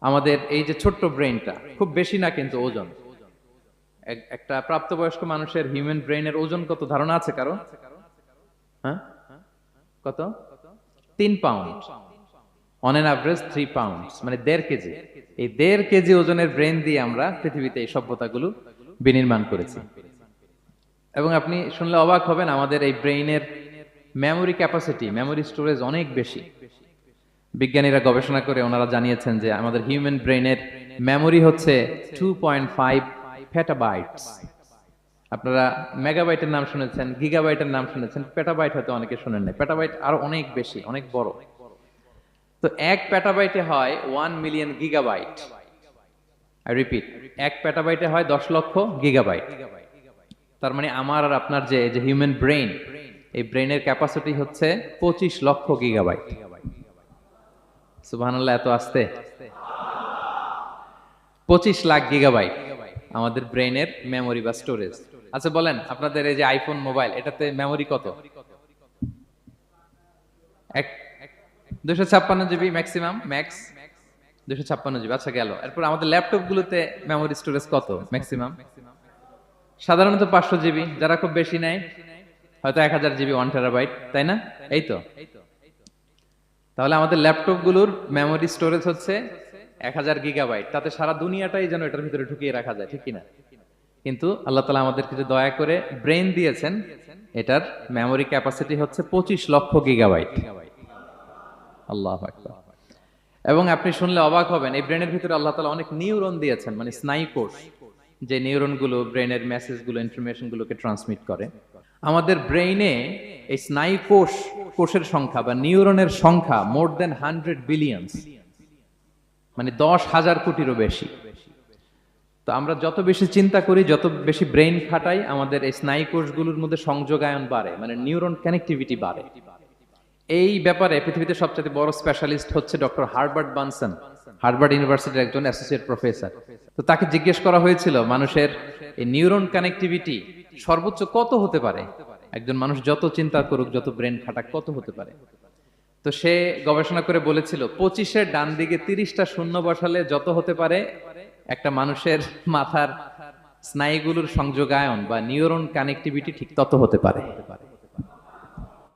আমাদের এই যে ছোট্ট ব্রেনটা খুব বেশি না কিন্তু ওজন। একটা প্রাপ্তবয়স্ক মানুষের হিউম্যান ব্রেনের ওজন কত? ধারণা আছে কারও? হ্যাঁ? কত? তিন pound on an average three pound মানে দেড় কেজি। এই দেড় কেজি ওজনের ব্রেন দিয়ে আমরা পৃথিবীতে এই সভ্যতাগুলো বিনির্মাণ করেছি। এবং আপনি শুনলে অবাক হবেন, আমাদের এই ব্রেইনের মেমোরি ক্যাপাসিটি মেমোরি স্টোরেজ অনেক বেশি। বিজ্ঞানীরা গবেষণা করে ওনারা জানিয়েছেন যে আমাদের হিউম্যান ব্রেইনের মেমোরি হচ্ছে টু পয়েন্ট ফাইভ আপনারা মেগাবাইটের নাম শুনেছেন গিগাবাইটের নাম শুনেছেন পেটাবাইট হয়তো অনেকে শুনেন নাই। পেটাবাইট আরও অনেক বেশি, অনেক বড়। তো এক পেটাবাইটে হয় ওয়ান মিলিয়ন গিগাবাইট রিপিট এক পেটাবাইটে হয় দশ লক্ষ গিগাবাইট তার মানে আমার আর আপনার যে হিউম্যান ব্রেইন এই ব্রেইনের ক্যাপাসিটি হচ্ছে পঁচিশ লক্ষ গিগাবাইট সুবহানাল্লাহ, এত আসতে? পঁচিশ লাখ গিগাবাইট আমাদের ব্রেইনের মেমোরি বা স্টোরেজ আচ্ছা বলেন, আপনাদের এই যে আইফোন মোবাইল এটাতে মেমোরি কত? দুশো ছাপ্পান্ন জিবি ম্যাক্সিমাম ম্যাক্স দুশো ছাপ্পান্ন জিবি আচ্ছা গেল। এরপর আমাদের ল্যাপটপ গুলোতে মেমোরি স্টোরেজ কত ম্যাক্সিমাম সাধারণত পাঁচশো জিবি যারা খুব বেশি নেয়, হয়তো এক হাজার জিবি ওয়ান টেরাবাইট তাই না? এই তো। তাহলে আমাদের ল্যাপটপগুলোর মেমোরি স্টোরেজ হচ্ছে এক হাজার গিগাবাইট তাতে সারা দুনিয়াটাই যেন এটার ভিতরে ঢুকিয়ে রাখা যায়, ঠিক কিনা? কিন্তু আল্লাহ তালা আমাদেরকে যে দয়া করে ব্রেন দিয়েছেন, এটার মেমোরি ক্যাপাসিটি হচ্ছে পঁচিশ লক্ষ গিগাবাইট আল্লাহ এবং আপনি শুনলে অবাক হবেন, এই ব্রেনের ভিতরে আল্লাহ তালা অনেক নিউরন দিয়েছেন মানে স্নায়ু যে নিউরনগুলো ব্রেনের মেসেজগুলো ইনফরমেশনগুলোকে ট্রান্সমিট করে। আমাদের ব্রেইনে এই স্নায়ু কোষ, কোষের সংখ্যা বা নিউরনের সংখ্যা মোর দেন হান্ড্রেড বিলিয়ন্স মানে দশ হাজার কোটিরও বেশি। তো আমরা যত বেশি চিন্তা করি, যত বেশি ব্রেইন খাটাই, আমাদের এই স্নায়ু কোষগুলোর মধ্যে সংযোগায়ন বাড়ে মানে নিউরন কানেক্টিভিটি বাড়ে। এই ব্যাপারে পৃথিবীতে সবচেয়ে বড় স্পেশালিস্ট হচ্ছে ডক্টর হার্বার্ট বানসন হার্ভার্ড ইউনিভার্সিটির একজন অ্যাসোসিয়েট প্রফেসর তো তাকে জিজ্ঞেস করা হয়েছিল, মানুষের এই নিউরন কানেক্টিভিটি সর্বোচ্চ কত হতে পারে? একজন মানুষ যত চিন্তা করুক, যত ব্রেন খাটাক, কত হতে পারে? তো সে গবেষণা করে বলেছিল, পঁচিশের ডান দিকে তিরিশটা শূন্য বসালে যত হতে পারে? একটা মানুষের মাথার স্নায়ুগুলোর সংযোগায়ন বা নিউরন কানেক্টিভিটি ঠিক তত হতে পারে।